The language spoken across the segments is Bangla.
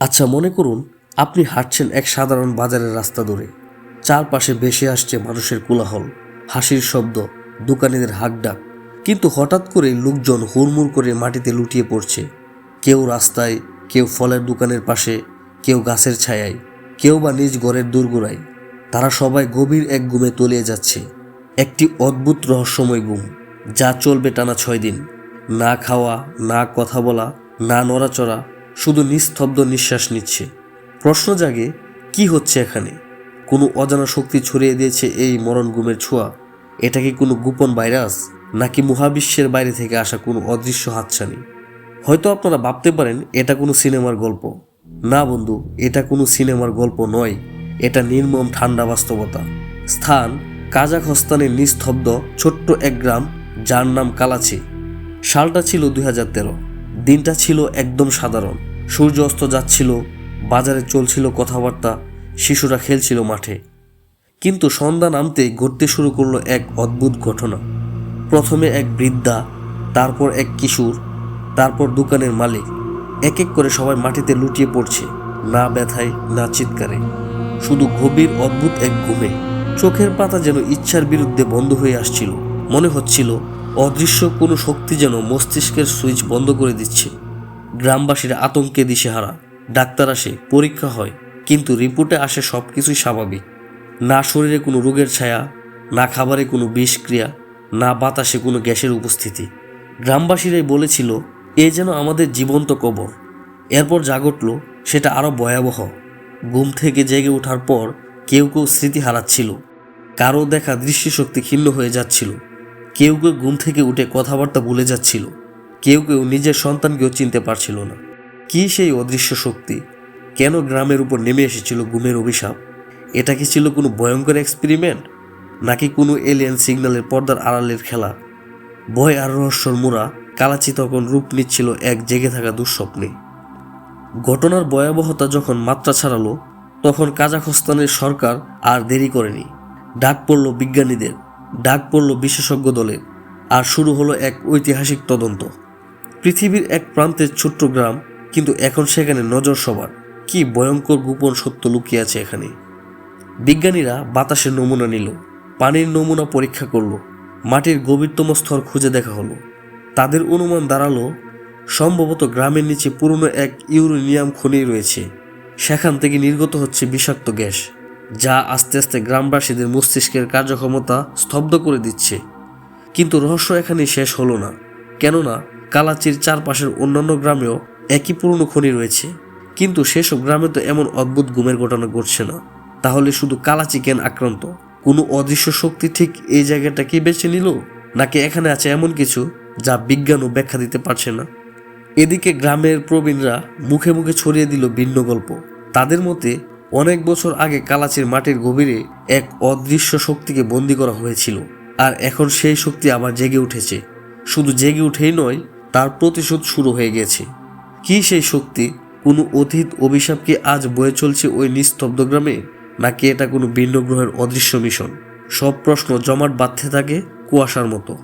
আচ্ছা মনে করুন, আপনি হাঁটছেন এক সাধারণ বাজারের রাস্তা ধরে। চারপাশে ভেসে আসছে মানুষের কোলাহল, হাসির শব্দ, দোকানিদের হাঁকডাক। কিন্তু হঠাৎ করে লোকজন হুড়মুড় করে মাটিতে লুটিয়ে পড়ছে। কেউ রাস্তায়, কেউ ফলের দোকানের পাশে, কেউ গাছের ছায়ায়, কেউ বা নিজ ঘরের দূরগোড়ায়। তারা সবাই গভীর এক গুমে তলিয়ে যাচ্ছে। একটি অদ্ভুত রহস্যময় গুম যা চলবে টানা ছয় দিন। না খাওয়া, না কথা বলা, না নড়াচড়া শুধু নিস্তব্ধ নিঃশ্বাস নিচ্ছে। প্রশ্ন জাগে, কি হচ্ছে এখানে? কোনো অজানা শক্তি ছড়িয়ে দিয়েছে এই মরণ গুমের ছোঁয়া? এটা কি কোনো গোপন ভাইরাস? নাকি মহাবিশ্বের বাইরে থেকে আসা কোনো অদৃশ্য হাতছানি? হয়তো আপনারা ভাবতে পারেন, এটা কোনো সিনেমার গল্প। না বন্ধু, এটা কোনো সিনেমার গল্প নয়। এটা নির্মম ঠান্ডা বাস্তবতা। স্থান কাজাখস্তানের নিস্তব্ধ ছোট্ট এক গ্রাম, যার নাম কালাচি। সালটা ছিল দুই হাজার তেরো। দিনটা ছিল একদম সাধারণ। সূর্য অস্ত যাচ্ছিল, বাজারে চলছিল কথাবার্তা, শিশুরা খেলছিল মাঠে। কিন্তু সন্ধ্যা নামতে ঘটতে শুরু করল এক অদ্ভুত ঘটনা। প্রথমে এক বৃদ্ধা, তারপর এক কিশোর, তারপর দোকানের মালিক। এক এক করে সবাই মাটিতে লুটিয়ে পড়ছে, না ব্যথায়, না চিৎকারে। শুধু গভীর অদ্ভুত এক ঘুমে। চোখের পাতা যেন ইচ্ছার বিরুদ্ধে বন্ধ হয়ে আসছিল। মনে হচ্ছিল, অদৃশ্য কোনো শক্তি যেন মস্তিষ্কের সুইচ বন্ধ করে দিচ্ছে। গ্রামবাসীরা আতঙ্কে দিশেহারা। ডাক্তার আসে, পরীক্ষা হয়, কিন্তু রিপোর্টে আসে সব কিছুই স্বাভাবিক। না শরীরে কোনো রোগের ছায়া, না খাবারে কোনো বিষক্রিয়া, না বাতাসে কোনো গ্যাসের উপস্থিতি। গ্রামবাসীরাই বলেছিল, এ যেন আমাদের জীবন্ত কবর। এরপর যা ঘটল, সেটা আরও ভয়াবহ। ঘুম থেকে জেগে ওঠার পর কেউ কেউ স্মৃতি হারাচ্ছিল। কারও দেখা দৃষ্টিশক্তি ক্ষীণ হয়ে যাচ্ছিল। কেউ কেউ ঘুম থেকে উঠে কথাবার্তা ভুলে যাচ্ছিল। কেউ কেউ নিজের সন্তানকেও চিনতে পারছিল না। কি সেই অদৃশ্য শক্তি? কেন গ্রামের উপর নেমে এসেছিল গুমের অভিশাপ? এটা কি ছিল কোনো ভয়ঙ্কর এক্সপেরিমেন্ট নাকি কোনো এলিয়েন সিগন্যালের পর্দার আড়ালের খেলা? ভয় আর রহস্যর মোড়া কালাচি তখন রূপ নিচ্ছিল এক জেগে থাকা দুঃস্বপ্নে। ঘটনার ভয়াবহতা যখন মাত্রা ছাড়ালো, তখন কাজাখস্তানের সরকার আর দেরি করেনি। ডাক পড়ল বিজ্ঞানীদের, ডাক পড়ল বিশেষজ্ঞ দলের, আর শুরু হলো এক ঐতিহাসিক তদন্ত। পৃথিবীর এক প্রান্তের ছোট্ট গ্রাম, কিন্তু এখন সেখানে নজর সবার। কি ভয়ঙ্কর গোপন সত্য লুকিয়ে আছে এখানে। বিজ্ঞানীরা বাতাসের নমুনা নিল, পানির নমুনা পরীক্ষা করল, মাটির গভীরতম স্তর খুঁজে দেখা হলো। তাদের অনুমান দাঁড়াল, সম্ভবত গ্রামের নিচে পুরনো এক ইউরেনিয়াম খনি রয়েছে। সেখান থেকে নির্গত হচ্ছে বিষাক্ত গ্যাস, যা আস্তে আস্তে গ্রামবাসীদের মস্তিষ্কের কার্যক্ষমতা স্তব্ধ করে দিচ্ছে। কিন্তু রহস্য এখানে শেষ হলো না, কেননা কালাচির চারপাশের অন্যান্য গ্রামেও একই পুরনো খনি রয়েছে। কিন্তু সেসব গ্রামে তো এমন অদ্ভুত গুমের ঘটনা ঘটছে না। তাহলে শুধু কালাচি কেন আক্রান্ত? কোনো অদৃশ্য শক্তি ঠিক এই জায়গাটাকে বেছে নিল? নাকি এখানে আছে এমন কিছু যা বিজ্ঞানও ব্যাখ্যা দিতে পারছে না? এদিকে গ্রামের প্রবীণরা মুখে মুখে ছড়িয়ে দিল ভিন্ন গল্প। তাদের মতে, অনেক বছর আগে কালাচির মাটির গভীরে এক অদৃশ্য শক্তিকে বন্দি করা হয়েছিল। আর এখন সেই শক্তি আবার জেগে উঠেছে। শুধু জেগে উঠেই নয় তার প্রতিশোধ শুরু হয়ে গেছে। কি সেই শক্তি? কোনো অতীত অভিশাপ কি আজ বয়ে চলছে ওই নিস্তব্ধ গ্রামে? নাকি এটা কোনো ভিন্ন গ্রহের অদৃশ্য মিশন? সব প্রশ্ন জমাট বাঁধতে থাকে কুয়াশার মতো।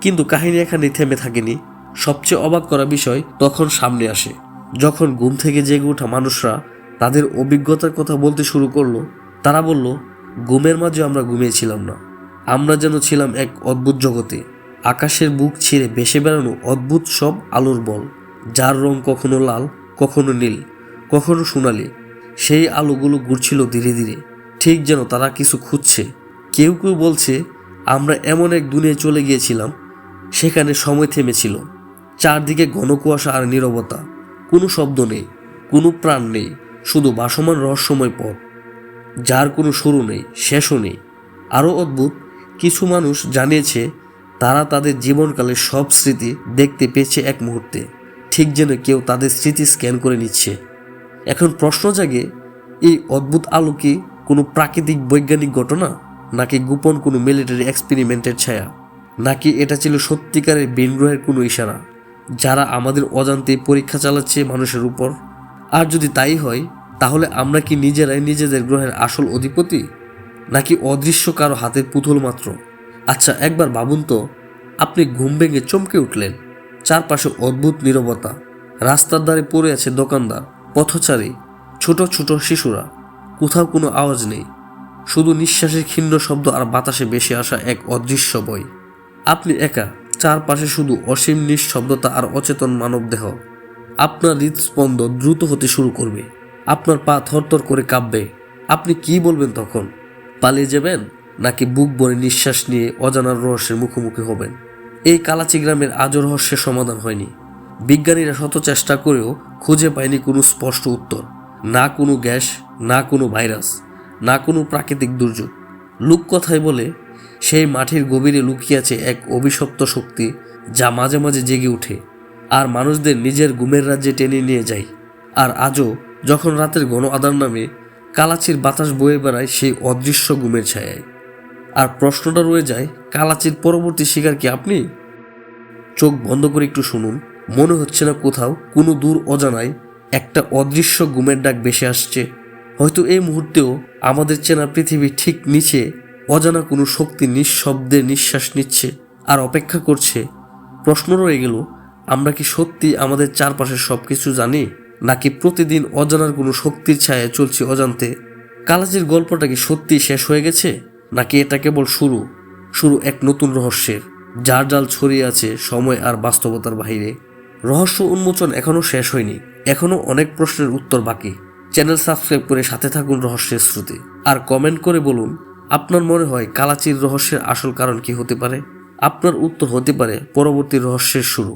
কিন্তু কাহিনী এখানে থেমে থাকেনি। সবচেয়ে অবাক করা বিষয় তখন সামনে আসে। যখন ঘুম থেকে জেগে ওঠা মানুষরা তাদের অভিজ্ঞতার কথা বলতে শুরু করল, তারা বলল, ঘুমের মাঝে আমরা ঘুমিয়েছিলাম না। আমরা যেন ছিলাম এক অদ্ভুত জগতে। আকাশের বুক ছিঁড়ে ভেসে বেড়ানো অদ্ভুত সব আলোর বল। যার রং কখনো লাল, কখনো নীল, কখনো সোনালি। সেই আলোগুলো ঘুরছিল ধীরে ধীরে। ঠিক যেন তারা কিছু খুঁজছে। কেউ কেউ বলছে, আমরা এমন এক দুনিয়ায় চলে গিয়েছিলাম, সেখানে সময় থেমেছিল। চারদিকে ঘন কুয়াশা আর নীরবতা। কোনো শব্দ নেই, কোনো প্রাণ নেই, শুধু ভাসমান রহস্যময় পথ। যার কোনো শুরু নেই, শেষও নেই। আরও অদ্ভুত, কিছু মানুষ জানিয়েছে তারা তাদের জীবনকালের সব স্মৃতি দেখতে পেয়েছে এক মুহূর্তে। ঠিক যেন কেউ তাদের স্মৃতি স্ক্যান করে নিচ্ছে। এখন প্রশ্ন জাগে, এই অদ্ভুত আলো কি কোনো প্রাকৃতিক বৈজ্ঞানিক ঘটনা? নাকি গোপন কোনো মিলিটারি এক্সপেরিমেন্টের ছায়া? নাকি এটা ছিল সত্যিকারের বিনগ্রহের কোনো ইশারা, যারা আমাদের অজান্তে পরীক্ষা চালাচ্ছে মানুষের উপর? আর যদি তাই হয়, তাহলে আমরা কি নিজেরাই নিজেদের গ্রহের আসল অধিপতি? নাকি অদৃশ্য কারও হাতের পুতুল মাত্র? আচ্ছা একবার ভাবুন তো, আপনি ঘুম ভেঙে চমকে উঠলেন। চারপাশে অদ্ভুত নীরবতা। রাস্তার ধারে পড়ে আছে দোকানদার, পথচারী, ছোট ছোট শিশুরা। কোথাও কোনো আওয়াজ নেই। শুধু নিঃশ্বাসের ক্ষীণ শব্দ আর বাতাসে বেশি আসা এক অদৃশ্য বই। আপনি একা, চারপাশে শুধু অসীম নিঃশব্দতা আর অচেতন মানবদেহ আপনার হৃদস্পন্দ দ্রুত হতে শুরু করবে। আপনার পা থরথর করে কাঁপবে। আপনি কি বলবেন তখন? পালিয়ে যাবেন? নাকি বুক ভরে নিঃশ্বাস নিয়ে অজানার রহস্যের মুখোমুখি হবেন? এই কালাচি গ্রামের আজও রহস্যের সমাধান হয়নি। বিজ্ঞানীরা শত চেষ্টা করেও খুঁজে পায়নি কোনো স্পষ্ট উত্তর। না কোনো গ্যাস, না কোনো ভাইরাস, না কোনো প্রাকৃতিক দুর্যোগ। লোককথায় বলে, সেই মাটির গভীরে লুকিয়ে আছে এক অভিশপ্ত শক্তি যা মাঝে মাঝে জেগে ওঠে আর মানুষদের নিজের ঘুমের রাজ্যে টেনে নিয়ে যায়। আর আজও যখন রাতের ঘন আদার নামে কালাচির বাতাস বয়ে বেড়ায় সেই অদৃশ্য ঘুমের ছায়ায়। আর প্রশ্নটা রয়ে যায় কালাচির পরবর্তী শিকার কি আপনি? চোখ বন্ধ করে একটু শুনুন। মনে হচ্ছে না কোথাও কোনো দূর অজানায় একটা অদৃশ্য গুমের ডাক ভেসে আসছে। হয়তো এই মুহূর্তেও আমাদের চেনা পৃথিবী ঠিক নিচে অজানা কোনো শক্তি নিঃশব্দে নিঃশ্বাস নিচ্ছে আর অপেক্ষা করছে। প্রশ্ন রয়ে গেল, আমরা কি সত্যি আমাদের চারপাশের সব কিছু জানি, নাকি প্রতিদিন অজানার কোনো শক্তির ছায়া চলছে অজান্তে? কালাজির গল্পটা কি সত্যি শেষ হয়ে গেছে? নাকি এটা কেবল শুরু? শুরু এক নতুন রহস্যের। যার জাল ছড়িয়ে আছে সময় আর বাস্তবতার বাইরে রহস্য উন্মোচন এখনও শেষ হয়নি। এখনও অনেক প্রশ্নের উত্তর বাকি। চ্যানেল সাবস্ক্রাইব করে সাথে থাকুন রহস্যের শ্রুতি আর কমেন্ট করে বলুন, আপনার মনে হয় কালাচির রহস্যের আসল কারণ কি হতে পারে? আপনার উত্তর হতে পারে পরবর্তী রহস্যের শুরু।